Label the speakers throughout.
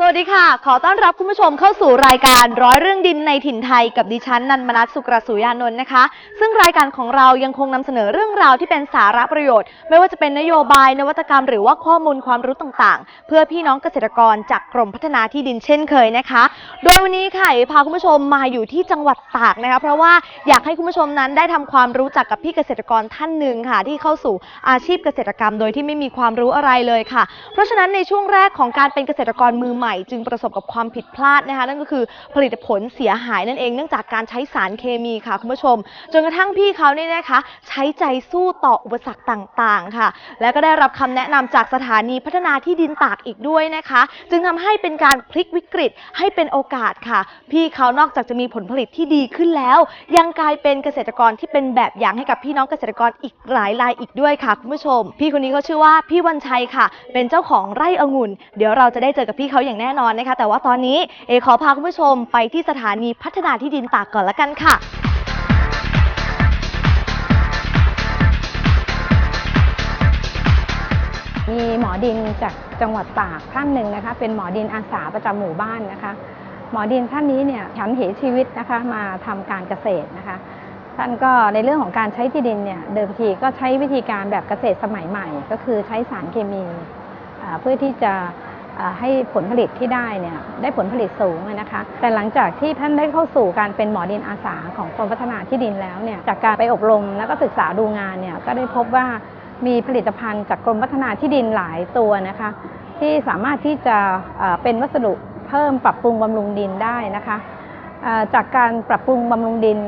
Speaker 1: สวัสดีค่ะ ขอต้อนรับคุณผู้ชมเข้าสู่รายการร้อยเรื่องดินในถิ่นไทยกับดิฉันนันมนัสสุกรสุยานนท์นะคะ ซึ่งรายการของเรายังคงนำเสนอเรื่องราวที่เป็นสาระประโยชน์ ไม่ว่าจะเป็นนโยบาย นวัตกรรม หรือว่าข้อมูลความรู้ต่างๆ เพื่อพี่น้องเกษตรกรจากกรมพัฒนาที่ดินเช่นเคยนะคะ โดยวันนี้ค่ะพาคุณผู้ชมมาอยู่ที่จังหวัดตากนะคะ เพราะว่าอยากให้คุณผู้ชมนั้นได้ทำความรู้จักกับพี่เกษตรกรท่านหนึ่งค่ะ ที่เข้าสู่อาชีพเกษตรกรรม โดยที่ไม่มีความรู้อะไรเลยค่ะ เพราะฉะนั้นในช่วงแรกของการเป็นเกษตรกรมือใหม่จึงประสบกับความผิดพลาดนะคะนั่นก็คือผลิตผลเสียหายนั่นเองเนื่องจากการใช้สารเคมีค่ะคุณผู้ชม จนกระทั่งพี่เขาเนี่ยนะคะ ใช้ใจสู้ต่ออุปสรรคต่างๆค่ะ และก็ได้รับคำแนะนำจากสถานีพัฒนาที่ดินตากอีกด้วยนะคะ จึงทำให้เป็นการพลิกวิกฤตให้เป็นโอกาสค่ะ พี่เขานอกจากจะมีผลผลิตที่ดีขึ้นแล้ว ยังกลายเป็นเกษตรกรที่เป็นแบบอย่างให้กับพี่น้องเกษตรกรอีกหลายรายอีกด้วยค่ะคุณผู้ชม พี่คนนี้เขาชื่อว่าพี่วันชัยค่ะ เป็นเจ้าของไร่องุ่น เดี๋ยวเราจะได้เจอกับพี่เขาอย่างแน่นอนนะคะ แต่ว่าตอนนี้เอขอพาคุณผู้ชมไปที่สถานีพัฒนาที่ดินตากก่อนละกันค่ะ
Speaker 2: มีหมอดินจากจังหวัดตากท่านหนึ่งนะคะ เป็นหมอดินอาสาประจำหมู่บ้านนะคะ หมอดินท่านนี้เนี่ยฉันเหชีวิตนะคะมาทำการเกษตรนะคะ ท่านก็ในเรื่องของการใช้ที่ดินเนี่ยเดิมทีก็ใช้วิธีการแบบเกษตรสมัยใหม่ ก็คือใช้สารเคมีเพื่อที่จะ ให้ผลผลิตที่ได้เนี่ยได้ผลผลิตสูงนะคะ แต่หลังจากที่ท่านได้เข้าสู่การเป็นหมอดินอาสาของกรมพัฒนาที่ดินแล้วเนี่ยจากการไปอบรมแล้วก็ศึกษาดูงานเนี่ยก็ได้พบว่ามีผลิตภัณฑ์จากกรมพัฒนาที่ดินหลายตัวนะคะ ที่สามารถที่จะเอ่อเป็นวัสดุเพิ่มปรับปรุงบำรุงดินได้นะคะจากการปรับปรุงบำรุงดิน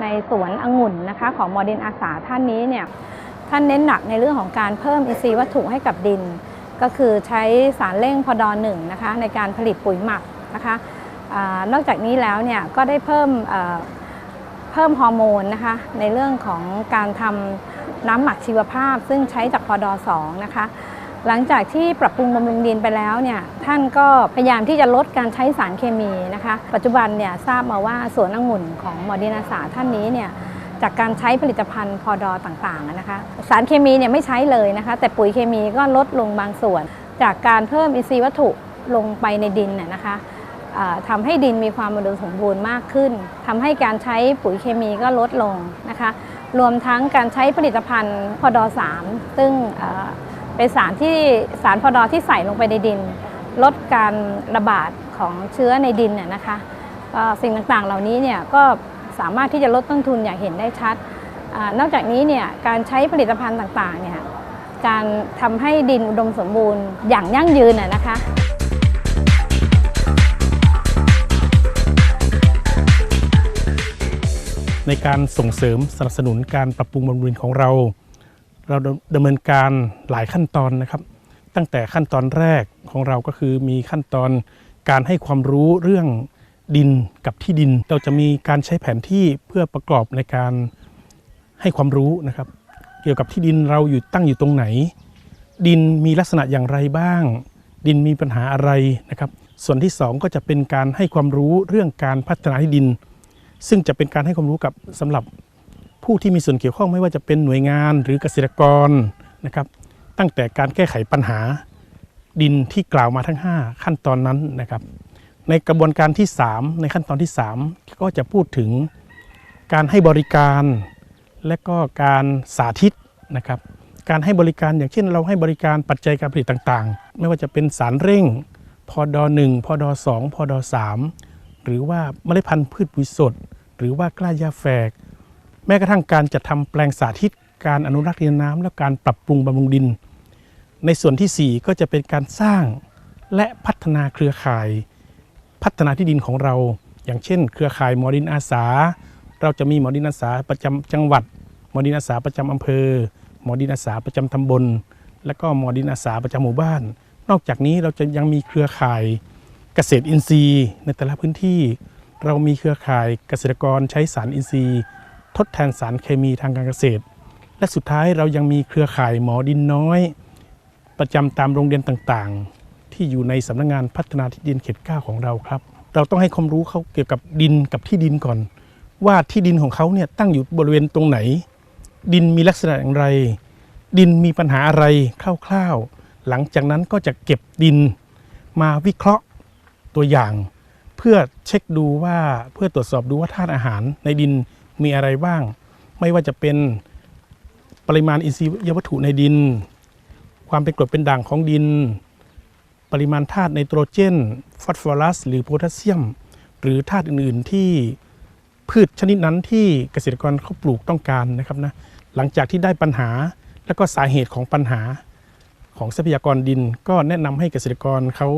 Speaker 2: ในสวนองุ่นนะคะ ของหมอดินอาสาท่านนี้เนี่ยท่านเน้นหนักในเรื่องของการเพิ่มอินทรีย์วัตถุให้กับดิน ก็คือใช้สารเร่งพอดอหนึ่งนะคะในการผลิตปุ๋ยหมักนะคะอนอกจากนี้แล้วเนี่ยก็ได้เพิ่มเพิ่มฮอร์โมนนะคะในเรื่องของการทำน้ำหมักชีวภาพ ซึ่งใช้จากพอดอสองนะคะหลังจากที่ปรับปรุงบำรุงดินไปแล้วเนี่ยท่านก็พยายามที่จะลดการใช้สารเคมีนะคะ ปัจจุบันเนี่ยทราบมาว่าสวนองุ่นของหมอดินาสาท่านนี้เนี่ย จากการใช้ผลิตภัณฑ์พอดอต่างๆนะคะ สารเคมีเนี่ยไม่ใช้เลยนะคะ แต่ปุ๋ยเคมีก็ลดลงบางส่วน จากการเพิ่มอินทรีย์วัตถุลงไปในดินน่ะนะคะอ่าทำให้ดินมีความอุดมสมบูรณ์มากขึ้นทำให้การใช้ปุ๋ยเคมีก็ลดลงนะคะ รวมทั้งการใช้ผลิตภัณฑ์พอดอ3ซึ่งเป็นสารที่สารพอดอที่ใส่ลงไปในดิน ลดการระบาดของเชื้อในดินน่ะนะคะสิ่งต่างๆเหล่านี้เนี่ยก็ สามารถที่จะลดต้นทุนอย่างเห็นได้ชัดอนอกจากนี้เนี่ยการใช้ผลิตภัณฑ์ต่างๆเนี่ยการทำให้ดินอุดมสมบูรณ์อย่างยั่งยืนน่ะนะคะ
Speaker 3: ในการส่งเสริมสนับสนุนการปรับปรุงบำรุงของเรา เราดำเนินการหลายขั้นตอนนะครับ ตั้งแต่ขั้นตอนแรกของเราก็คือมีขั้นตอนการให้ความรู้เรื่อง ดินกับที่ดิน เราจะมีการใช้แผนที่เพื่อประกอบในการให้ความรู้นะครับ เกี่ยวกับที่ดินเราอยู่ตั้งอยู่ตรงไหน ดินมีลักษณะอย่างไรบ้าง ดินมีปัญหาอะไรนะครับ ส่วนที่สองก็จะเป็นการให้ความรู้เรื่องการพัฒนาที่ดิน ซึ่งจะเป็นการให้ความรู้กับสำหรับผู้ที่มีส่วนเกี่ยวข้องไม่ว่าจะเป็นหน่วยงานหรือเกษตรกรนะครับ ตั้งแต่การแก้ไขปัญหาดินที่กล่าวมาทั้ง 5 ขั้นตอนนั้นนะครับ ในกระบวนการที่ 3 ในขั้นตอนที่ 3 ก็จะพูดถึงการให้บริการและก็การสาธิตนะครับการให้บริการอย่างเช่น เราให้บริการปัจจัยการผลิตต่างๆ ไม่ว่าจะเป็นสารเร่งพอดอ1พอดอ2พอดอ3หรือว่าเมล็ดพันธุ์พืชปุ๋ยสด หรือว่ากล้าหญ้าแฝก แม้กระทั่งการจัดทำแปลงสาธิต การอนุรักษ์ดินน้ำและการปรับปรุงบำรุงดิน ในส่วนทีสี่ 4 ก็จะเป็นการสร้างและพัฒนาเครือข่าย พัฒนาที่ดินของเรา อย่างเช่น เครือข่ายหมอดินอาสา เราจะมีหมอดินอาสาประจำจังหวัด หมอดินอาสาประจำอำเภอ หมอดินอาสาประจำตำบล และก็หมอดินอาสาประจำหมู่บ้าน นอกจากนี้เราจะยังมีเครือข่ายเกษตรอินทรีย์ ในแต่ละพื้นที่ เรามีเครือข่ายเกษตรกรใช้สารอินทรีย์ ทดแทนสารเคมีทางการเกษตร และสุดท้ายเรายังมีเครือข่ายหมอดินน้อย ประจำตามโรงเรียนต่างๆ ที่อยู่ในสำนักงานพัฒนาที่ดินเขตเก้าของเราครับ เราต้องให้ความรู้เขาเกี่ยวกับดินกับที่ดินก่อน ว่าที่ดินของเขาเนี่ยตั้งอยู่บริเวณตรงไหน ดินมีลักษณะอย่างไร ดินมีปัญหาอะไรคร่าวๆ หลังจากนั้นก็จะเก็บดินมาวิเคราะห์ตัวอย่าง เพื่อเช็คดูว่าเพื่อตรวจสอบดูว่าธาตุอาหารในดินมีอะไรบ้าง ไม่ว่าจะเป็นปริมาณอินทรีย์วัตถุในดิน ความเป็นกรดเป็นด่างของดิน ปริมาณธาตุไนโตรเจน ฟอสฟอรัส หรือโพแทสเซียม หรือธาตุอื่นๆที่พืชชนิดนั้นที่เกษตรกรเขาปลูกต้องการนะครับนะหลังจากที่ได้ปัญหาและก็สาเหตุของปัญหาของทรัพยากรดิน ก็แนะนำให้เกษตรกรเขา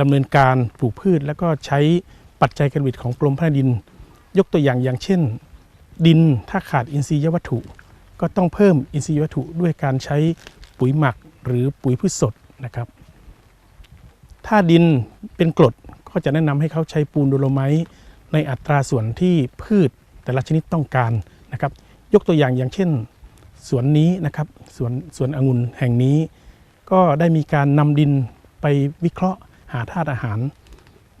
Speaker 3: ดำเนินการปลูกพืช แล้วก็ใช้ปัจจัยการผลิตของกรมพัฒนาดิน ยกตัวอย่างอย่างเช่น ดินถ้าขาดอินทรียวัตถุ ก็ต้องเพิ่มอินทรียวัตถุด้วยการใช้ปุ๋ยหมักหรือปุ๋ยพืชสดนะครับ ถ้าดินเป็นกรดก็จะแนะนำให้เขาใช้ปูนโดโลไมต์ในอัตราส่วนที่พืชแต่ละชนิดต้องการนะครับ ยกตัวอย่างอย่างเช่นสวนนี้นะครับสวนสวนองุ่นแห่งนี้ ก็ได้มีการนำดินไปวิเคราะห์หาธาตุอาหาร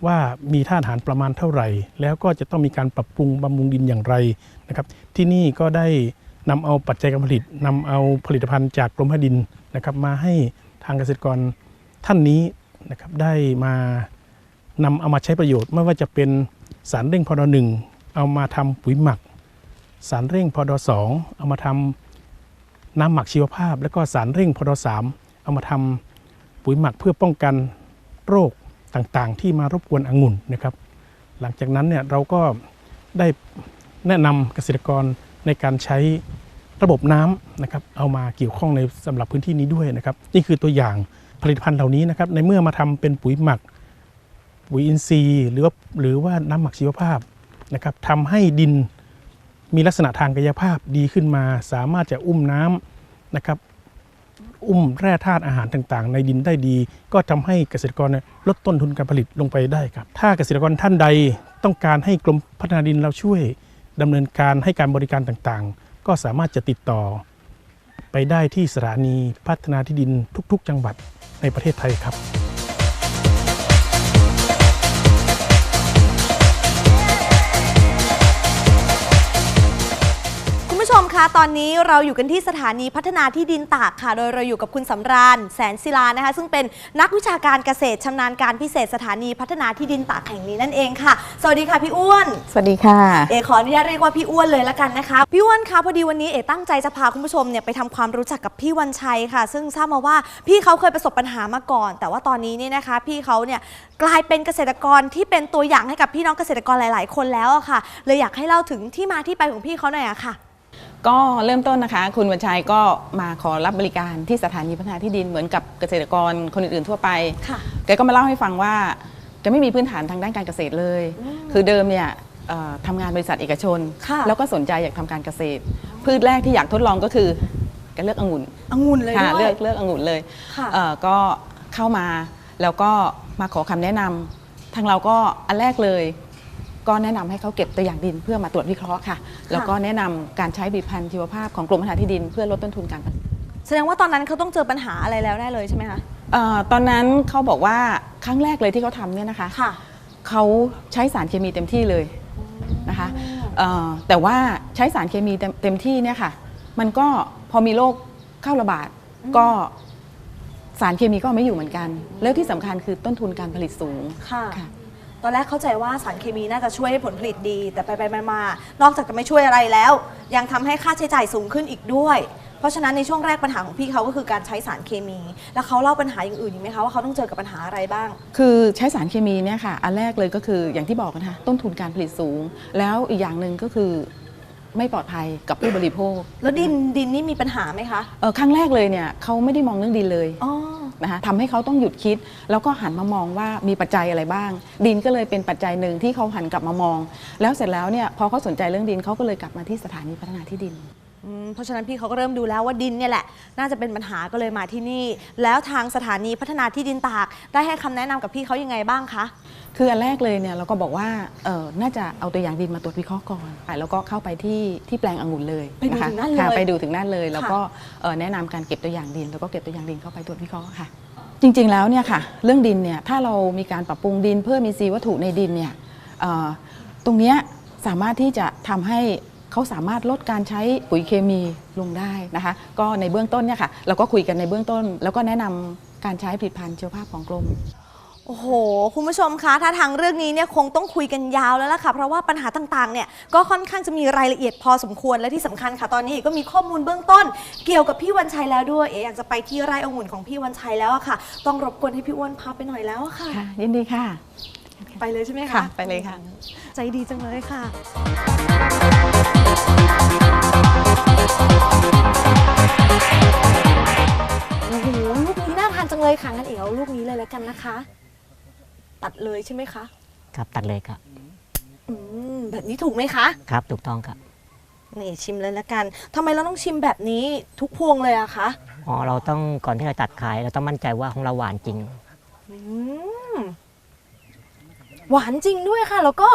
Speaker 3: ว่ามีธาตุอาหารประมาณเท่าไหร่ แล้วก็จะต้องมีการปรับปรุงบำรุงดินอย่างไรนะครับ ที่นี่ก็ได้นำเอาปัจจัยการผลิตนำเอาผลิตภัณฑ์จากกรมพดินนะครับ มาให้ทางเกษตรกรท่านนี้ นะครับได้มานำเอามาใช้ประโยชน์ ไม่ว่าจะเป็นสารเร่งพอดหนึ่งเอามาทำปุ๋ยหมัก สารเร่งพอดสองเอามาทำน้ำหมักชีวภาพ แล้วก็สารเร่งพอดสามเอามาทำปุ๋ยหมักเพื่อป้องกันโรคต่างๆ ที่มารบกวนองุ่นนะครับ หลังจากนั้นเนี่ยเราก็ได้แนะนำเกษตรกรในการใช้ระบบน้ำนะครับเอามาเกี่ยวข้องในสำหรับพื้นที่นี้ด้วยนะครับ นี่คือตัวอย่าง ผลิตภัณฑ์เหล่านี้นะครับในเมื่อมาทำเป็นปุ๋ยหมัก ปุ๋ยอินทรีย์ หรือว่าหรือว่าน้ำหมักชีวภาพนะครับทำให้ดินมีลักษณะทางกายภาพดีขึ้นมา สามารถจะอุ้มน้ำนะครับอุ้มแร่ธาตุอาหารต่างๆ ในดินได้ดี ก็ทำให้เกษตรกรลดต้นทุนการผลิตลงไปได้ครับ ถ้าเกษตรกรท่านใดต้องการให้กรมพัฒนาดินเราช่วยดำเนินการให้การบริการต่างๆ ก็สามารถจะติดต่อ ไปได้ที่สถานีพัฒนาที่ดินทุก ๆ จังหวัด ในประเทศไทยครับ
Speaker 1: คุณผู้ชมคะ ตอนนี้เราอยู่กันที่สถานีพัฒนาที่ดินตากค่ะ โดยเราอยู่กับคุณสำราญ แสนศิลานะคะ ซึ่งเป็นนักวิชาการเกษตรชำนาญการพิเศษสถานีพัฒนาที่ดินตากแห่งนี้นั่นเองค่ะ สวัสดีค่ะพี่อ้วน
Speaker 2: สวัสดีค่ะ
Speaker 1: เอขออนุญาตเรียกว่าพี่อ้วนเลยละกันนะคะ พี่อ้วนคะพอดีวันนี้เอตั้งใจจะพาคุณผู้ชมเนี่ยไปทำความรู้จักกับพี่วันชัยค่ะ ซึ่งทราบมาว่าพี่เขาเคยประสบปัญหามาก่อน แต่ว่าตอนนี้เนี่ยนะคะ พี่เขาเนี่ยกลายเป็นเกษตรกรที่เป็นตัวอย่างให้กับพี่น้องเกษตรกรหลาย ๆ คนแล้วอะค่ะ เลยอยากให้เล่าถึงที่มาที่ไปของพี่เขาหน่อยอะค่ะ
Speaker 4: ก็เริ่มต้นนะคะ คุณวันชัยก็มาขอรับบริการที่สถานีพัฒนาที่ดินเหมือนกับเกษตรกรคนอื่นๆทั่วไป
Speaker 1: ค่ะ
Speaker 4: แกก็มาเล่าให้ฟังว่าแกไม่มีพื้นฐานทางด้านการเกษตรเลย คือเดิมเนี่ยเอ่อทำงานบริษัทเอกชน
Speaker 1: ค่ะ
Speaker 4: แล้วก็สนใจอยากทำการเกษตร พืชแรกที่อยากทดลองก็คือแกเลือกองุ่น
Speaker 1: องุ่นเลย
Speaker 4: ค่ะ
Speaker 1: ด้วย
Speaker 4: เลือกเลือกองุ่นเลย
Speaker 1: ค่ะ
Speaker 4: เอ่อก็เข้ามาแล้วก็มาขอคำแนะนำทางเราก็อันแรกเลย ก็แนะนำให้เขาเก็บตัวอย่างดินเพื่อมาตรวจวิเคราะห์ค่ะ แล้วก็แนะนำการใช้ผลิตภัณฑ์ชีวภาพของกรมพัฒนาที่ดินเพื่อลดต้นทุนการผลิต
Speaker 1: แสดงว่าตอนนั้นเขาต้องเจอปัญหาอะไรแล้วแน่เลยใช่ไหมคะ
Speaker 4: เอ่อตอนนั้นเขาบอกว่าครั้งแรกเลยที่เขาทำเนี่ยนะคะ
Speaker 1: ค่ะ
Speaker 4: เขาใช้สารเคมีเต็มที่เลยนะคะเอ่อแต่ว่าใช้สารเคมีเต็มเต็มที่เนี่ยค่ะ มันก็พอมีโรคเข้าระบาดก็สารเคมีก็ไม่อยู่เหมือนกัน แล้วที่สำคัญคือต้นทุนการผลิตสูง
Speaker 1: ค่ะ
Speaker 4: ค่ะ
Speaker 1: ตอนแรกเข้าใจว่าสารเคมีน่าจะช่วยให้ผลผลิตดี แต่ไปไปๆมาๆนอกจากจะไม่ช่วยอะไรแล้ว ยังทำให้ค่าใช้จ่ายสูงขึ้นอีกด้วย เพราะฉะนั้นในช่วงแรกปัญหาของพี่เขาก็คือการใช้สารเคมี แล้วเขาเล่าปัญหาอย่างอื่นอีกไหมคะว่าเขาต้องเจอกับปัญหาอะไรบ้าง
Speaker 4: คือใช้สารเคมีเนี่ยค่ะ อันแรกเลยก็คืออย่างที่บอกนะคะต้นทุนการผลิตสูง แล้วอีกอย่างหนึ่งก็คือไม่ปลอดภัยกับผู้บริโภค
Speaker 1: แล้วดินดินนี่มีปัญหาไหมคะ
Speaker 4: เอ่อครั้งแรกเลยเนี่ยเขาไม่ได้มองเรื่องดินเลย
Speaker 1: อ๋อ
Speaker 4: นะคะทำให้เขาต้องหยุดคิด แล้วก็หันมามองว่ามีปัจจัยอะไรบ้าง ดินก็เลยเป็นปัจจัยหนึ่งที่เขาหันกลับมามอง แล้วเสร็จแล้วเนี่ยพอเขาสนใจเรื่องดินเขาก็เลยกลับมาที่สถานีพัฒนาที่ดิน
Speaker 1: อืมเพราะฉะนั้นพี่เขาก็เริ่มดูแล้วว่าดินเนี่ยแหละ น่าจะเป็นปัญหาก็เลยมาที่นี่ แล้วทางสถานีพัฒนาที่ดินตากได้ให้คำแนะนำกับพี่เขายังไงบ้างคะ
Speaker 4: คืออันแรกเลยเนี่ยเราก็บอกว่าเออน่าจะเอาตัวอย่างดินมาตรวจวิเคราะห์ก่อนอะแล้วก็เข้าไปที่ที่แปลงองุ่นเลย
Speaker 1: ไปดูะ
Speaker 4: คะ
Speaker 1: ถึงนั่นเลย
Speaker 4: ค่ะไปดูถึงนั่นเลย แล้วก็เอ่อแนะนำการเก็บตัวอย่างดิน แล้วก็เก็บตัวอย่างดินเข้าไปตรวจวิเคราะห์ค่ะ จริงๆแล้วเนี่ยค่ะ เรื่องดินเนี่ยถ้าเรามีการปรับปรุงดินเพิ่มมีซีวัตถุในดินเนี่ยเอ่อตรงเนี้ยสามารถที่จะทำให้ เขาสามารถลดการใช้ปุ๋ยเคมีลงได้นะคะ ก็ในเบื้องต้นเนี่ยค่ะเราก็คุยกันในเบื้องต้น แล้วก็แนะนำการใช้ผลิตภัณฑ์ชีวภาพของกรม
Speaker 1: โอ้โห คุณผู้ชมคะถ้าทางเรื่องนี้เนี่ยคงต้องคุยกันยาวแล้วล่ะค่ะ เพราะว่าปัญหาต่างๆ เนี่ยก็ค่อนข้างจะมีรายละเอียดพอสมควรและที่สำคัญค่ะ ตอนนี้เอ๋ก็มีข้อมูลเบื้องต้น เกี่ยวกับพี่วันชัยแล้วด้วย เอ๋อยากจะไปที่ไร่องุ่นของพี่วันชัยแล้วอะค่ะ ต้องรบกวนให้พี่อ้วนพาไปหน่อยแล้วอะค่ะ
Speaker 4: ค่ะ ยินดีค่ะ
Speaker 1: ไปเลยใช่ไหมคะ
Speaker 4: ค่ะไปเลยค่ะ
Speaker 1: ใจดีจังเลยค่ะ โอ้โหลูกนี้น่าทานจังเลยค่ะงั้นเอ๋เอาลูกนี้เลยแล้วกันนะคะ ตัดเลยใช่ไหมคะ
Speaker 5: ครับตัดเลยครับ
Speaker 1: อืมแบบนี้ถูกไหมคะ
Speaker 5: ครับถูกต้องครับ
Speaker 1: นี่ชิมเลยแล้วกันทำไมเราต้องชิมแบบนี้ทุกพวงเลยอะคะ
Speaker 5: อ๋อเราต้องก่อนที่เราตัดขายเราต้องมั่นใจว่าของเราหวานจริง
Speaker 1: อืม หวานจริงด้วยค่ะ แล้วก็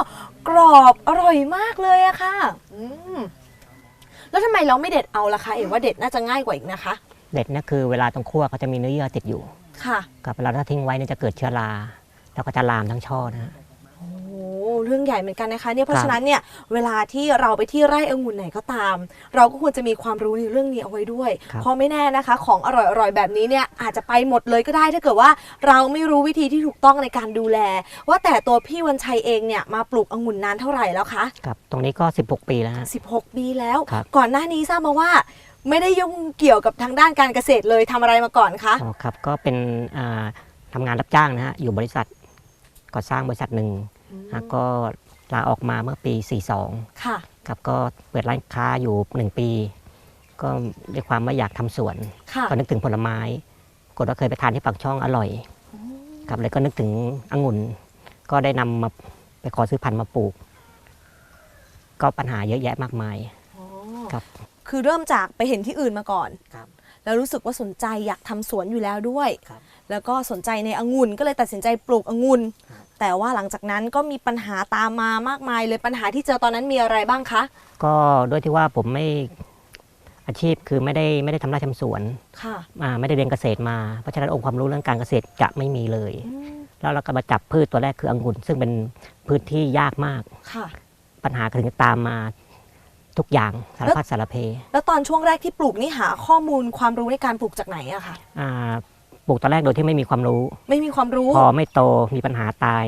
Speaker 1: กรอบอร่อยมากเลยอะค่ะ อืมแล้วทำไมเราไม่เด็ดเอาล่ะคะเอ๋ว่าเด็ดน่าจะง่ายกว่าอีกนะคะ
Speaker 5: เด็ดนั่นคือเวลาตรงคั่วเขาจะมีเนื้อเยื่อติดอยู่
Speaker 1: ค่ะ
Speaker 5: กับเวลาถ้าทิ้งไว้เนี่ยจะเกิดเชื้อราแล้วก็จะลามทั้งช่อนะฮะ
Speaker 1: โอ้ เรื่องใหญ่เหมือนกันนะคะเนี่ยเพราะ
Speaker 5: ครับ
Speaker 1: ฉะนั้นเนี่ยเวลาที่เราไปที่ไร่องุ่นไหนก็ตาม เราก็ควรจะมีความรู้ในเรื่องนี้เอาไว้ด้วยเพราะไม่แน่นะคะ ของอร่อยๆแบบนี้เนี่ยอาจจะไปหมดเลยก็ได้ถ้าเกิดว่าเราไม่รู้วิธีที่ถูกต้องในการดูแล ว่าแต่ตัวพี่วันชัยเองเนี่ยมาปลูกองุ่นนานเท่าไหร่แล้วคะ
Speaker 5: ครับตรงนี้ก็ 16 ปีแล้วฮะ
Speaker 1: 16 ปีแล้ว
Speaker 5: ครับ
Speaker 1: ก่อนหน้านี้ทราบมาว่าไม่ได้ยุ่งเกี่ยวกับทางด้านการเกษตรเลยทำอะไรมาก่อนคะ
Speaker 5: อ๋อครับก็เป็นอ่าทำงานรับจ้างนะฮะอยู่บริษัทก่อสร้างบริษัทหนึ่งนะ ก็ลาออกมาเมื่อปี 42
Speaker 1: ค่ะ
Speaker 5: ครับก็เปิดร้านค้าอยู่ 1 ปี ก็ด้วยความว่าอยากทำสวน
Speaker 1: ค่ะ
Speaker 5: ก็นึกถึงผลไม้กดว่าเคยไปทานที่ปากช่องอร่อย ครับเลยก็นึกถึงองุ่น ก็ได้นำมาไปขอซื้อพันธุ์มาปลูก ก็ปัญหาเยอะแยะมากมายครับ
Speaker 1: คือเริ่มจากไปเห็นที่อื่นมาก่อน
Speaker 5: ครับ
Speaker 1: แล้วรู้สึกว่าสนใจอยากทำสวนอยู่แล้วด้วย
Speaker 5: ครับ
Speaker 1: แล้วก็สนใจในองุ่นก็เลยตัดสินใจปลูกองุ่น
Speaker 5: ครับ
Speaker 1: แต่ว่าหลังจากนั้นก็มีปัญหาตามมามากมายเลยปัญหาที่เจอตอนนั้นมีอะไรบ้างคะ
Speaker 5: ก็ด้วยที่ว่าผมไม่อาชีพคือไม่ได้ไม่ได้ทำไร่ทำสวน
Speaker 1: ค่ะ
Speaker 5: อ่าไม่ได้เรียนเกษตรมาเพราะฉะนั้นองค์ความรู้เรื่องการเกษตรจะไม่มีเลยแล้วเราก็มาจับพืชตัวแรกคือองุ่นซึ่งเป็นพืชที่ยากมาก
Speaker 1: ค่ะ
Speaker 5: ปัญหาก็ถึงจะตามมาทุกอย่างสารพัดสารเพ
Speaker 1: แล้วตอนช่วงแรกที่ปลูกนี่หาข้อมูลความรู้ในการปลูกจากไหนอะคะ
Speaker 5: อ่าป ลูกตอนแรกโดยที่ไม่มีความรู้
Speaker 1: ไม่มีความรู้
Speaker 5: พอไม่โตมีปัญหาตาย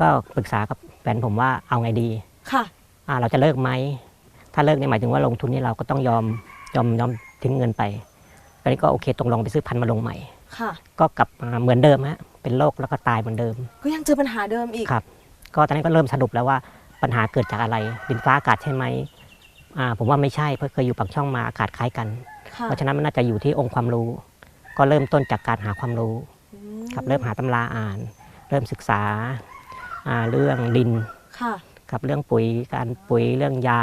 Speaker 5: ก็ปรึกษากับแฟนผมว่าเอาไงดี
Speaker 1: ค่ะ
Speaker 5: อ่าเราจะเลิกไหม ถ้าเลิกเนี่ยหมายถึงว่าลงทุนนี่เราก็ต้องยอมยอมยอมทิ้งเงินไปตอนนี้ก็โอเคตรงลองไปซื้อพันธุ์มาลงใหม่
Speaker 1: ค่ะ
Speaker 5: ก็กลับมาเหมือนเดิมฮะเป็นโรคแล้วก็ตายเหมือนเดิม
Speaker 1: ก็ยังเจอปัญหาเดิมอีก
Speaker 5: ครับ ก็ตอนนี้ก็เริ่มสรุปแล้วว่าปัญหาเกิดจากอะไรดินฟ้าอากาศใช่ไหมอ่าผมว่าไม่ใช่เพราะเคยอยู่ปากช่องมาอากาศคล้ายกัน
Speaker 1: ค่ะ
Speaker 5: เพราะฉะนั้นมันน่าจะอยู่ที่องค์ความรู้ ก็เริ่มต้นจากการหาความรู้
Speaker 1: อืม
Speaker 5: ครับเริ่มหาตำราอ่าน เริ่มศึกษาอ่าเรื่องดิน
Speaker 1: ค่ะ
Speaker 5: ครับเรื่องปุ๋ยการปุ๋ยเรื่องยา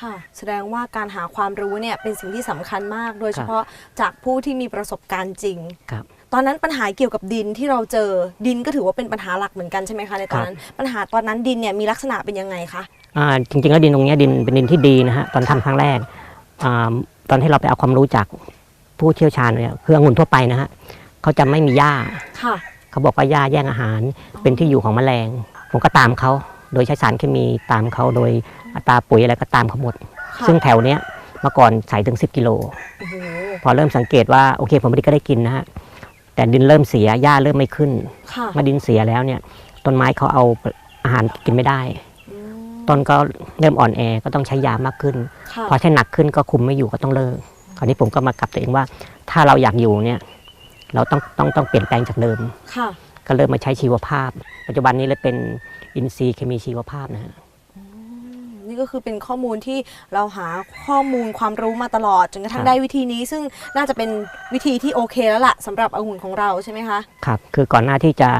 Speaker 1: ค่ะ แสดงว่าการหาความรู้เนี่ยเป็นสิ่งที่สำคัญมาก โดยเฉพาะจากผู้ที่มีประสบการณ์จริง
Speaker 5: ครับ
Speaker 1: ตอนนั้นปัญหาเกี่ยวกับดินที่เราเจอดินก็ถือว่าเป็นปัญหาหลักเหมือนกันใช่ไหมคะในตอนนั้น ปัญหาตอนนั้นดินเนี่ยมีลักษณะเป็นยังไงคะ
Speaker 5: อ่าจริงๆแล้วดินตรงเนี้ยดินเป็นดินที่ดีนะฮะตอนทำครั้งแรกอาตอนที่เราไปเอาความรู้จาก ผู้เชี่ยวชาญเนี่ยคือองุ่นทั่วไปนะฮะเขาจะไม่มีหญ้า
Speaker 1: ค่ะ
Speaker 5: เขาบอกว่าหญ้าแย่งอาหารเป็นที่อยู่ของแมลง ผมก็ตามเขาโดยใช้สารเคมีตามเขาโดยอัตราปุ๋ยอะไรก็ตามเขาหมด
Speaker 1: ค่ะ
Speaker 5: ซึ่งแถวเนี้ยเมื่อก่อนใส่ถึง 10 กิโล
Speaker 1: โอ้โห
Speaker 5: พอเริ่มสังเกตว่าโอเคผมไม่ได้ก็ได้กินนะฮะแต่ดินเริ่มเสียหญ้าเริ่มไม่ขึ้น
Speaker 1: ค่ะ
Speaker 5: เมื่อดินเสียแล้วเนี่ยต้นไม้เขาเอาอาหารกินไม่ได้
Speaker 1: อืม
Speaker 5: ต้นก็เริ่มอ่อนแอก็ต้องใช้ยามากขึ้น
Speaker 1: ค่ะ
Speaker 5: พอใช้หนักขึ้นก็คุมไม่อยู่ก็ต้องเลิก คราวนี้ผมก็มากลับตัวเองว่า ถ้าเราอยากอยู่เนี่ยเราต้องต้องต้องเปลี่ยนแปลงจากเดิม
Speaker 1: ค่ะ
Speaker 5: ก็เริ่มมาใช้ชีวภาพ ปัจจุบันนี้เลยเป็นอินทรีย์เคมีชีวภาพนะฮะ
Speaker 1: นี่ก็คือเป็นข้อมูลที่เราหาข้อมูลความรู้มาตลอดจนกระทั่
Speaker 5: ค
Speaker 1: ง
Speaker 5: รับ
Speaker 1: ได้วิธีนี้ ซึ่งน่าจะเป็นวิธีที่โอเคแล้วล่ะสำหรับองุ่นของเราใช่ไหมคะ
Speaker 5: ครับคือก่อนหน้าที่จะ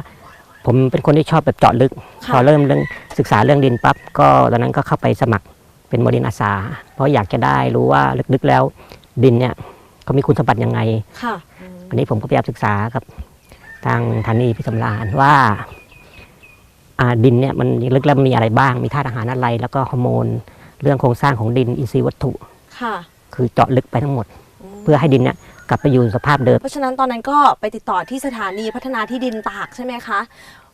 Speaker 5: ผมเป็นคนที่ชอบแบบเจาะลึก
Speaker 1: ค่ะ
Speaker 5: พอเริ่มเรื่องศึกษาเรื่องดินปั๊บก็ตอนนั้นก็เข้าไปสมัครเป็นโมเดลอาสา เพราะอยากจะได้รู้ว่าลึกๆแล้ว ดินเนี่ยเขามีคุณสมบัติยังไง
Speaker 1: ค่ะ
Speaker 5: อันนี้ผมก็พยายามศึกษากับทางธานีพิสำรานว่าอ่าดินเนี่ยมันลึกแล้วมีอะไรบ้าง มีธาตุอาหารอะไร แล้วก็ฮอร์โมน เรื่องโครงสร้างของดินอินทรีย์วัตถุ
Speaker 1: ค่ะ
Speaker 5: คือเจาะลึกไปทั้งหมด เพื่อให้ดินเนี่ยกลับไปอยู่สภาพเดิม
Speaker 1: เพราะฉะนั้นตอนนั้นก็ไปติดต่อที่สถานีพัฒนาที่ดินตากใช่ไหมคะ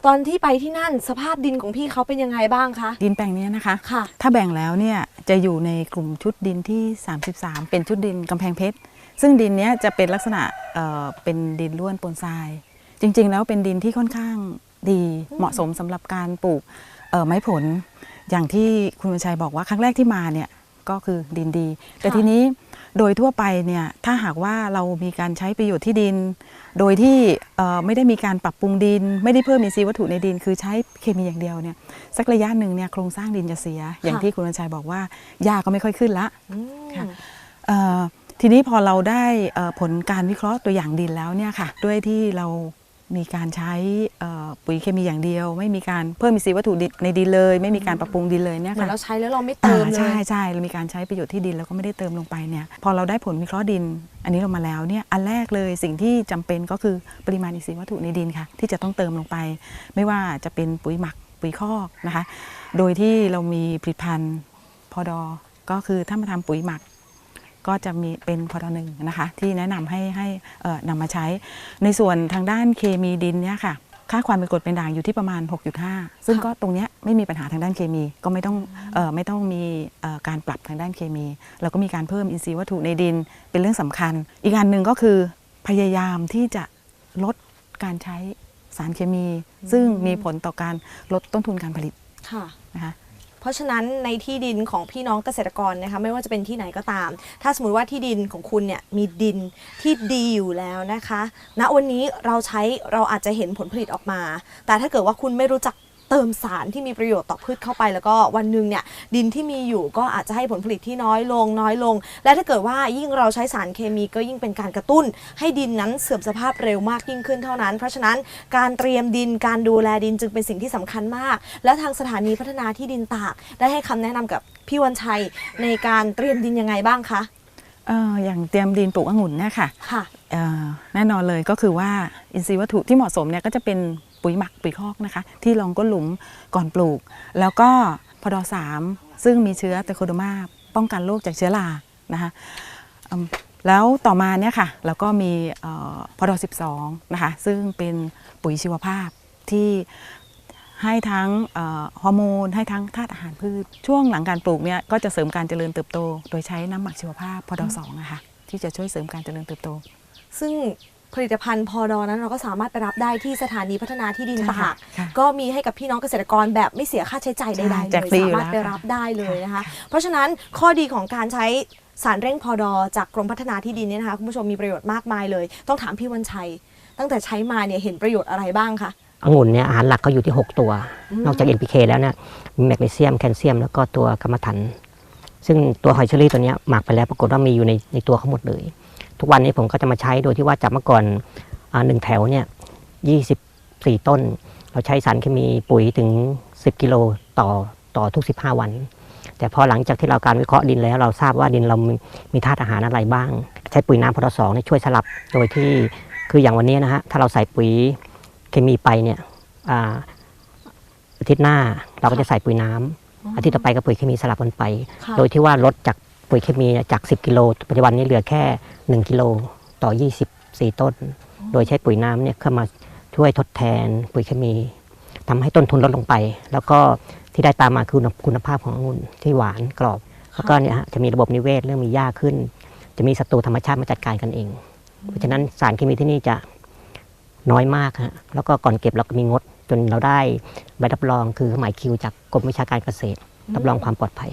Speaker 1: ตอนที่ไปที่นั่นสภาพดินของพี่เขาเป็นยังไงบ้างคะ
Speaker 4: ดินแปลงเนี้ยนะคะ
Speaker 1: ค่ะ
Speaker 4: ถ้าแบ่งแล้วเนี่ยจะอยู่ในกลุ่มชุดดินที่ 33 เป็นชุดดินกำแพงเพชร ซึ่งดินเนี้ยจะเป็นลักษณะเอ่อเป็นดินล้วนปนทรายจจริง ๆ แล้วเป็นดินที่ค่อนข้างดีเหมาะสมสำหรับการปลูกเอ่อไม้ผล อย่างที่คุณวันชัยบอกว่าครั้งแรกที่มาเนี่ยก็คือดินดี แต่ทีนี้โดยทั่วไปเนี่ยถ้าหากว่าเรามีการใช้ประโยชน์ที่ดิน โดยที่เอ่อไม่ได้มีการปรับปรุงดิน ไม่ได้เพิ่มอินทรีย์วัตถุในดิน คือใช้เคมีอย่างเดียวเนี่ยสักระยะหนึ่งเนี่ยโครงสร้างดินจะเสีย อย่างที่คุณวันชัยบอกว่าหญ้าก็ไม่ค่อยขึ้นละ
Speaker 1: อืม
Speaker 4: ค่ะเอ่อทีนี้พอเราได้เอ่อผลการวิเคราะห์ตัวอย่างดินแล้วเนี่ยค่ะ ด้วยที่เรา มีการใช้เอ่อปุ๋ยเคมีอย่างเดียว ไม่มีการเพิ่มอินทรีย์วัตถุดิบในดินเลย ไม่มีการปรับปรุงดินเลยเนี่ย
Speaker 1: เหมือน
Speaker 4: ค่ะ
Speaker 1: เราใช้แล้วเราไม่เติม
Speaker 4: อ่า
Speaker 1: เล
Speaker 4: ใช่
Speaker 1: ย
Speaker 4: ใช่เรามีการใช้ประโยชน์ที่ดินแล้วก็ไม่ได้เติมลงไปเนี่ยพอเราได้ผลวิเคราะห์ดิน อันนี้เรามาแล้วเนี่ยอันแรกเลยสิ่งที่จำเป็นก็คือปริมาณอินทรีย์วัตถุในดินค่ะ ที่จะต้องเติมลงไป ไม่ว่าจะเป็นปุ๋ยหมักปุ๋ยคอกนะคะ โดยที่เรามีผลิตภัณฑ์พอดอก็คือถ้ามาทำปุ๋ยหมัก ก็จะมีเป็นพอดอหนึ่งนะคะที่แนะนำให้ให้เอ่อนำมาใช้ ในส่วนทางด้านเคมีดินเนี่ยค่ะค่าความเป็นกรดเป็นด่างอยู่ที่ประมาณ 6.5 ซึ่งก็ตรงเนี้ยไม่มีปัญหาทางด้านเคมี ก็ไม่ต้องเอ่อไม่ต้องมีเอ่อการปรับทางด้านเคมีแล้วก็มีการเพิ่มอินทรีย์วัตถุในดินเป็นเรื่องสำคัญ อีกอันหนึ่งก็คือพยายามที่จะลดการใช้สารเคมี ซึ่งมีผลต่อการลดต้นทุนการผลิต
Speaker 1: ค่ะ
Speaker 4: นะคะ
Speaker 1: เพราะฉะนั้นในที่ดินของพี่น้องเกษตรกรนะคะไม่ว่าจะเป็นที่ไหนก็ตาม ถ้าสมมติว่าที่ดินของคุณเนี่ยมีดินที่ดีอยู่แล้วนะคะณวันนี้เราใช้เราอาจจะเห็นผลผลิตออกมา แต่ถ้าเกิดว่าคุณไม่รู้จัก ติมสารที่มีประโยชน์ต่อพืชเข้าไป แล้วก็วันหนึ่งเนี่ยดินที่มีอยู่ก็อาจจะให้ผลผลิตที่น้อยลงน้อยลง และถ้าเกิดว่ายิ่งเราใช้สารเคมีก็ยิ่งเป็นการกระตุ้น ให้ดินนั้นเสื่อมสภาพเร็วมากยิ่งขึ้นเท่านั้น เพราะฉะนั้นการเตรียมดินการดูแลดินจึงเป็นสิ่งที่สำคัญมาก และทางสถานีพัฒนาที่ดินตาก ได้ให้คำแนะนำกับพี่วันชัยในการเตรียมดินยังไงบ้างคะ
Speaker 4: เอ่ออย่างเตรียมดินปลูกองุ่นเนี่ยค่ะ
Speaker 1: ค่ะ
Speaker 4: เอ่อแน่นอนเลยก็คือว่าอินทรีย์วัตถุที่เหมาะสมเนี่ยก็จะเป็น ปุ๋ยหมักปุ๋ยคอกนะคะ ที่รองก้นหลุมก่อนปลูก แล้วก็พดสามซึ่งมีเชื้อเตโคโดมาป้องกันโรคจากเชื้อรานะคะแล้วต่อมาเนี่ยค่ะแล้วก็มีเอ่อพดสิบสองนะคะซึ่งเป็นปุ๋ยชีวภาพที่ให้ทั้งออฮอร์โมน ให้ทั้งธาตุอาหารพืช ช่วงหลังการปลูกเนี่ยก็จะเสริมการเจริญเติบโต โดยใช้น้ำหมักชีวภาพพดสองนะคะที่จะช่วยเสริมการเจริญเติบโต
Speaker 1: ซึ่ง ผลิตภัณฑ์พอดอนั้นเราก็สามารถไปรับได้ที่สถานีพัฒนาที่ดิน
Speaker 4: ใช่
Speaker 1: ตา
Speaker 4: ค่ะ
Speaker 1: ก
Speaker 4: ค่ะ
Speaker 1: ก็มีให้กับพี่น้องเกษตรกรแบบไม่เสียค่าใช้จ่ายใดๆ
Speaker 4: ใช่
Speaker 1: เล
Speaker 4: แจก
Speaker 1: ย
Speaker 4: ฟรีอยู่
Speaker 1: สามารถไป
Speaker 4: แล้วค่ะ
Speaker 1: รับได้เลยนะคะ
Speaker 4: ค่ะ
Speaker 1: เพราะฉะนั้นข้อดีของการใช้สารเร่งพอดอจากกรมพัฒนาที่ดินเนี่ยนะคะคุณผู้ชมมีประโยชน์มากมายเลย ต้องถามพี่วันชัย ตั้งแต่ใช้มาเนี่ยเห็นประโยชน์อะไรบ้างคะ
Speaker 5: องุ่นเนี่ยอาหารหลักเขาอยู่ที่ 6 ตัว
Speaker 1: อืม
Speaker 5: นอกจาก NPK แล้วเนี่ยมีแมกนีเซียมแคลเซียม แล้วก็ตัวกรรมะถัน ซึ่งตัวหอยเชอรี่ตัวเนี้ยหมักไปแล้วปรากฏว่ามีอยู่ในในตัวเขาหมดเลย ทุกวันนี้ผมก็จะมาใช้โดยที่ว่าจากเมื่อก่อนอ่าหนึ่งแถวเนี่ยยีต้น เราใช้สารเคมีปุ๋ยถึง 10 กิโลต่อต่อทุก 15 วัน แต่พอหลังจากที่เราการวิเคราะห์ดินแล้วเราทราบว่าดินเรามีมีธาตุอาหารอะไรบ้าง ใช้ปุ๋ยน้ำพอสองเนี่ยช่วยสลับโดยที่คืออย่างวันนี้นะฮะถ้าเราใส่ปุ๋ยเคมีไปเนี่ยอ่าอาทิตย์หน้าเราก็จะใส่ปุ๋ยน้ำอาทิตย์ต่อไปก็ปุ๋ยเคมีสลับกันไป
Speaker 1: ค่ะ
Speaker 5: โดยที่ว่าลดจาก ปุ๋ยเคมีจาก 10 กิโลปัจจุบันนี้เหลือแค่ 1 กิโลต่อ 24 ต้น โดยใช้ปุ๋ยน้ำเนี่ยเข้ามาช่วยทดแทนปุ๋ยเคมีทำให้ต้นทุนลดลงไป แล้วก็ที่ได้ตามมาคือคุณภาพขององุ่นที่หวานกรอบ แล้วก็เนี่ยจะมีระบบนิเวศเรื่องมีหญ้าขึ้น จะมีศัตรูธรรมชาติมาจัดการกันเอง เพราะฉะนั้นสารเคมีที่นี่จะน้อยมากฮะแล้วก็ก่อนเก็บเราก็มีงด จนเราได้ใบรับรองคือหมายคิวจากกรมวิชาการเกษตร รับรองความปลอดภัย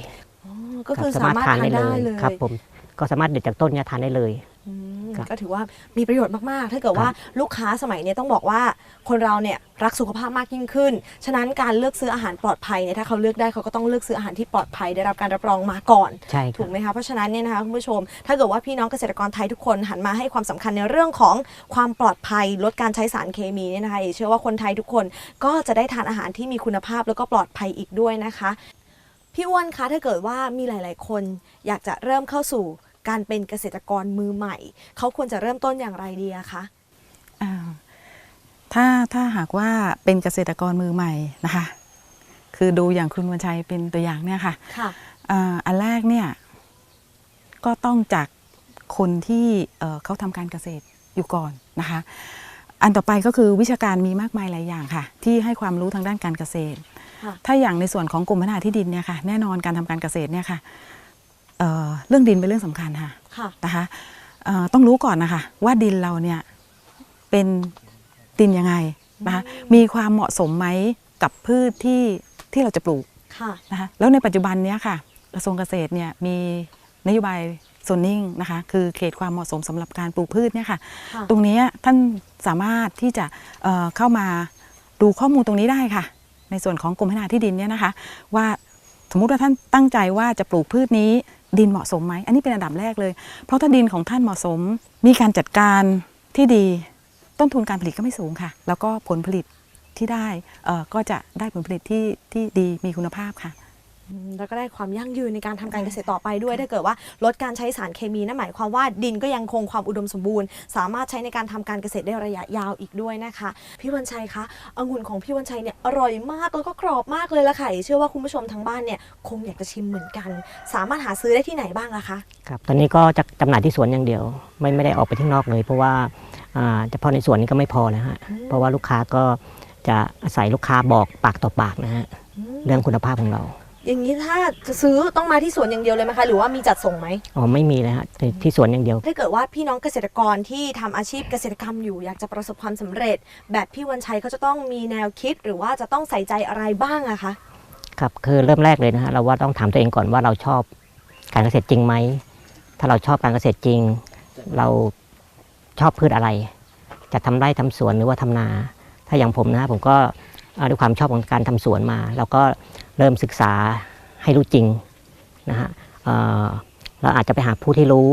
Speaker 1: ก็คือ
Speaker 5: รับ
Speaker 1: สามารถทานได้เลย
Speaker 5: ครับผมก็สามารถเด็ดจากต้นเนี่ยทานได้เลย
Speaker 1: อืม
Speaker 5: ครับ
Speaker 1: ก็ถือว่ามีประโยชน์มาก ๆ ถ้าเกิดว่าลูกค้าสมัยเนี้ต้องบอกว่าคนเราเนี่ยรักสุขภาพมากยิ่งขึ้น ฉะนั้นการเลือกซื้ออาหารปลอดภัยเนี่ยถ้าเขาเลือกได้เขาก็ต้องเลือกซื้ออาหารที่ปลอดภัยได้รับการรับรองมาก่อน
Speaker 5: ใช่ค
Speaker 1: ถู
Speaker 5: รับ
Speaker 1: กไหมคะ เพราะฉะนั้นเนี่ยนะคะคุณผู้ชม ถ้าเกิดว่าพี่น้องเกษตรกรไทยทุกคนหันมาให้ความสำคัญในเรื่องของความปลอดภัยลดการใช้สารเคมีเนี่ยนะคะเอ๋เชื่อว่าคนไทยทุกคนก็จะได้ทานอาหารที่มีคุณภาพแล้วก็ปลอดภัยอีกด้วยนะคะ พี่อ้วนคะถ้าเกิดว่ามีหลาย ๆ คนอยากจะเริ่มเข้าสู่การเป็นเกษตรกรมือใหม่ เขาควรจะเริ่มต้นอย่างไรดีอะคะ
Speaker 4: อ่าถ้าถ้าหากว่าเป็นเกษตรกรมือใหม่นะคะ คือดูอย่างคุณวันชัยเป็นตัวอย่างเนี่ยค่ะ
Speaker 1: ค่ะ
Speaker 4: อ่าอันแรกเนี่ยก็ต้องจากคนที่เอ่อเขาทำการเกษตรอยู่ก่อนนะคะ อันต่อไปก็คือวิชาการมีมากมายหลายอย่างค่ะ ที่ให้ความรู้ทางด้านการเกษตร
Speaker 1: ค่ะ
Speaker 4: ถ้าอย่างในส่วนของกรมพัฒนาที่ดินเนี่ยค่ะแน่นอนการทำการเกษตรเนี่ยค่ะเอ่อเรื่องดินเป็นเรื่องสำคัญค่ะ
Speaker 1: ค่ะ
Speaker 4: นะคะเอ่อต้องรู้ก่อนนะคะว่าดินเราเนี่ยเป็นดินยังไงนะคะมีความเหมาะสมไหมกับพืชที่ที่เราจะปลูก
Speaker 1: ค่ะ
Speaker 4: นะคะแล้วในปัจจุบันเนี้ยค่ะกระทรวงเกษตรเนี่ยมีนโยบายโซนนิ่งนะคะคือเขตความเหมาะสมสำหรับการปลูกพืชเนี่ยค่ะ
Speaker 1: ค่ะ
Speaker 4: ตรงเนี้ยท่านสามารถที่จะเอ่อเข้ามาดูข้อมูลตรงนี้ได้ค่ะ ในส่วนของกรมพัฒนาที่ดินเนี่ยนะคะ ว่าสมมุติว่าท่านตั้งใจว่าจะปลูกพืชนี้ดินเหมาะสมไหม อันนี้เป็นอันดับแรกเลย เพราะถ้าดินของท่านเหมาะสม มีการจัดการที่ดี ต้นทุนการผลิตก็ไม่สูงค่ะ แล้วก็ผลผลิตที่ได้ก็จะได้ผลผลิตที่ที่ดีมีคุณภาพค่ะ
Speaker 1: แล้วก็ได้ความยั่งยืนในการทำการเกษตรต่อไปด้วย ถ้าเกิดว่าลดการใช้สารเคมีนั่นหมายความว่าดินก็ยังคงความอุดมสมบูรณ์ สามารถใช้ในการทำการเกษตรได้ระยะยาวอีกด้วยนะคะพี่วันชัยคะองุ่นของพี่วันชัยเนี่ยอร่อยมากแล้วก็กรอบมากเลยละค่ะเชื่อว่าคุณผู้ชมทางบ้านเนี่ยคงอยากจะชิมเหมือนกัน สามารถหาซื้อได้ที่ไหนบ้างอะคะ
Speaker 5: ครับตอนนี้ก็จะจำหน่ายที่สวนอย่างเดียว ไม่ไม่ได้ออกไปที่นอกเลย เพราะว่าอ่าเฉพาะในสวนนี้ก็ไม่พอแล้วฮะ
Speaker 1: อืม
Speaker 5: เพราะว่าลูกค้าก็จะอาศัยลูกค้าบอกปากต่อปากนะฮะเรื่องคุณภาพของเรา
Speaker 1: อย่างนี้ถ้าจะซื้อต้องมาที่สวนอย่างเดียวเลยไหมคะ หรือว่ามีจัดส่งไหม
Speaker 5: อ๋อไม่มีเลยฮะที่ที่สวนอย่างเดียว
Speaker 1: ถ้าเกิดว่าพี่น้องเกษตรกรที่ทำอาชีพเกษตรกรรมอยู่ อยากจะประสบความสำเร็จ แบบพี่วันชัยเขาจะต้องมีแนวคิดหรือว่าจะต้องใส่ใจอะไรบ้างอะคะ
Speaker 5: ครับคือเริ่มแรกเลยนะฮะเราว่าต้องถามตัวเองก่อนว่าเราชอบการเกษตรจริงไหมถ้าเราชอบการเกษตรจริง เราชอบพืชอะไร จะทำไร่ทำสวนหรือว่าทำนา ถ้าอย่างผมนะฮะผมก็เอ่อ ด้วยความชอบของการทำสวนมา เราก็เริ่มศึกษาให้รู้จริงนะฮะเอ่อเราอาจจะไปหาผู้ที่รู้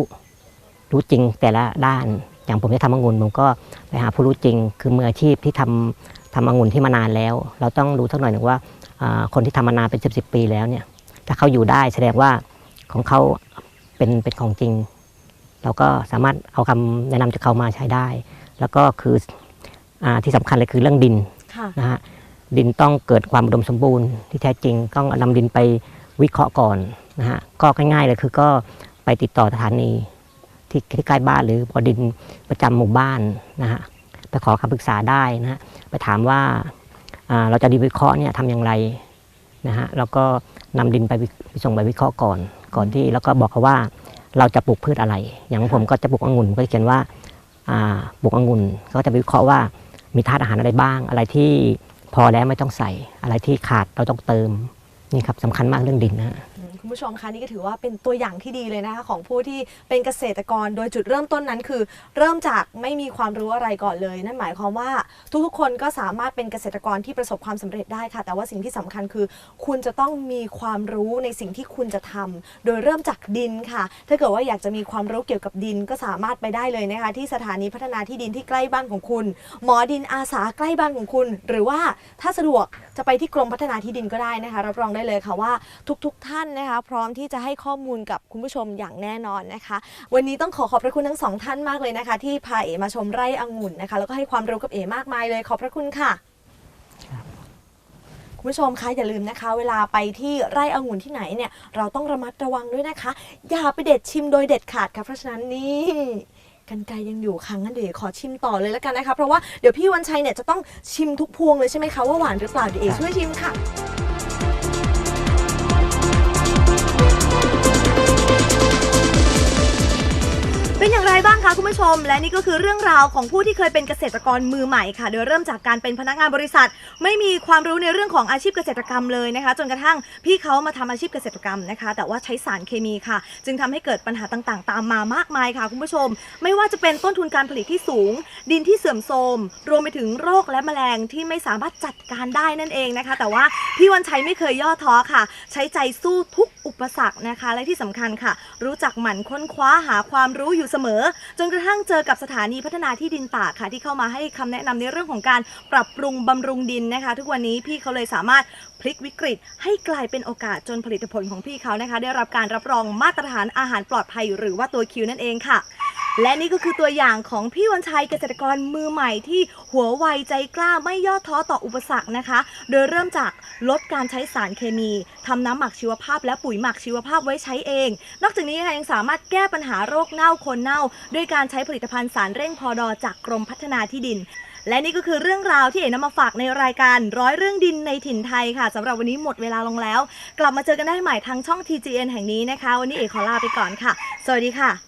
Speaker 5: รู้จริงแต่ละด้าน อย่างผมจะทำองุ่นผมก็ไปหาผู้รู้จริง คือมืออาชีพที่ทำทำองุ่นที่มานานแล้ว เราต้องรู้สักหน่อยหนึ่งว่าอ่าคนที่ทำมานานเป็นสิบสิบปีแล้วเนี่ยถ้าเขาอยู่ได้แสดงว่าของเขาเป็นเป็นของจริง เราก็สามารถเอาคำแนะนำจากเขามาใช้ได้ แล้วก็คืออาที่สำคัญเลยคือเรื่องดิน
Speaker 1: ค่ะ
Speaker 5: นะฮะ ดินต้องเกิดความอุดมสมบูรณ์ที่แท้จริงต้องนำดินไปวิเคราะห์ก่อนนะฮะก็ง่ายๆเลยคือก็ไปติดต่อสถานีที่ใกล้บ้านหรือบดินประจำหมู่บ้านนะฮะไปขอคำปรึกษาได้นะฮะไปถามว่าเราจะดินวิเคราะห์เนี่ยทำอย่างไรนะฮะแล้วก็นำดินไปส่งไปวิเคราะห์ก่อนก่อนที่แล้วก็บอกเขาว่าเราจะปลูกพืชอะไร อย่างผมก็จะปลูกองุ่นผมก็จะเขียนว่าอ่าปลูกองุ่นก็จะวิเคราะห์ว่ามีธาตุอาหารอะไรบ้าง อะไรที่ พอแล้วไม่ต้องใส่อะไรที่ขาดเราต้องเติมนี่ครับสำคัญมากเรื่องดินนะ
Speaker 1: คุณผู้ชมคะนี่ก็ถือว่าเป็นตัวอย่างที่ดีเลยนะคะของผู้ที่เป็นเกษตรกร โดยจุดเริ่มต้นนั้นคือ เริ่มจากไม่มีความรู้อะไรก่อนเลย นั่นหมายความว่าทุกๆ คนก็สามารถเป็นเกษตรกรที่ประสบความสำเร็จได้ค่ะ แต่ว่าสิ่งที่สำคัญคือ คุณจะต้องมีความรู้ในสิ่งที่คุณจะทำโดยเริ่มจากดินค่ะ ถ้าเกิดว่าอยากจะมีความรู้เกี่ยวกับดินก็สามารถไปได้เลยนะคะที่สถานีพัฒนาที่ดินที่ใกล้บ้านของคุณ หมอดินอาสาใกล้บ้านของคุณ หรือว่าถ้าสะดวกจะไปที่กรมพัฒนาที่ดินก็ได้นะคะรับรองได้เลยค่ะว่าทุก ๆ ท่านนะคะพร้อมที่จะให้ข้อมูลกับคุณผู้ชมอย่างแน่นอนนะคะ วันนี้ต้องขอขอบพระคุณทั้งสองท่านมากเลยนะคะ ที่พาเอมาชมไร่องุ่นนะคะ แล้วก็ให้ความรู้กับเอมากมายเลย ขอบพระคุณค่ะคุณผู้ชมคะอย่าลืมนะคะ เวลาไปที่ไร่องุ่นที่ไหนเนี่ย เราต้องระมัดระวังด้วยนะคะ อย่าไปเด็ดชิมโดยเด็ดขาดค่ะเพราะฉะนั้นนี่กันไกยังอยู่ค่ะงั้นเดี๋ยวขอชิมต่อเลยแล้วกันนะคะ เพราะว่าเดี๋ยวพี่วันชัยเนี่ยจะต้องชิมทุกพวงเลยใช่ไหมคะว่าหวานหรือเปล่าเดี๋ยวเอช่วยชิมค่ะ เป็นอย่างไรบ้างคะคุณผู้ชม และนี่ก็คือเรื่องราวของผู้ที่เคยเป็นเกษตรกรมือใหม่ค่ะ โดยเริ่มจากการเป็นพนักงานบริษัท ไม่มีความรู้ในเรื่องของอาชีพเกษตรกรรมเลยนะคะ จนกระทั่งพี่เขามาทำอาชีพเกษตรกรรมนะคะ แต่ว่าใช้สารเคมีค่ะ จึงทำให้เกิดปัญหาต่างๆ ตามมามากมายค่ะคุณผู้ชม ไม่ว่าจะเป็นต้นทุนการผลิตที่สูง ดินที่เสื่อมโทรมรวมไปถึงโรคและแมลงที่ไม่สามารถจัดการได้นั่นเองนะคะ แต่ว่าพี่วันชัยไม่เคยย่อท้อค่ะ ใช้ใจสู้ทุกอุปสรรคนะคะ และที่สำคัญค่ะ รู้จักหมั่นค้นคว้าหาความรู้อยู่เสมอ จนกระทั่งเจอกับสถานีพัฒนาที่ดินตากค่ะ ที่เข้ามาให้คำแนะนำในเรื่องของการปรับปรุงบำรุงดินนะคะ ทุกวันนี้พี่เขาเลยสามารถพลิกวิกฤต ให้กลายเป็นโอกาสจนผลิตผลของพี่เขานะคะ ได้รับการรับรองมาตรฐานอาหารปลอดภัยหรือว่าตัวคิวนั่นเองค่ะ และนี่ก็คือตัวอย่างของพี่วันชัยเกษตรกรมือใหม่ที่หัวไวใจกล้าไม่ย่อท้อต่ออุปสรรคนะคะ โดยเริ่มจากลดการใช้สารเคมีทำน้ำหมักชีวภาพและปุ๋ยหมักชีวภาพไว้ใช้เอง นอกจากนี้ค่ะยังสามารถแก้ปัญหาโรคเน่าคนเน่า ด้วยการใช้ผลิตภัณฑ์สารเร่งพอดอจากกรมพัฒนาที่ดินและนี่ก็คือเรื่องราวที่เอ๋นำมาฝากในรายการร้อยเรื่องดินในถิ่นไทยค่ะสำหรับวันนี้หมดเวลาลงแล้ว กลับมาเจอกันได้ใหม่ทางช่อง TGN แห่งนี้นะคะ วันนี้เอ๋ขอลาไปก่อนค่ะ สวัสดีค่ะ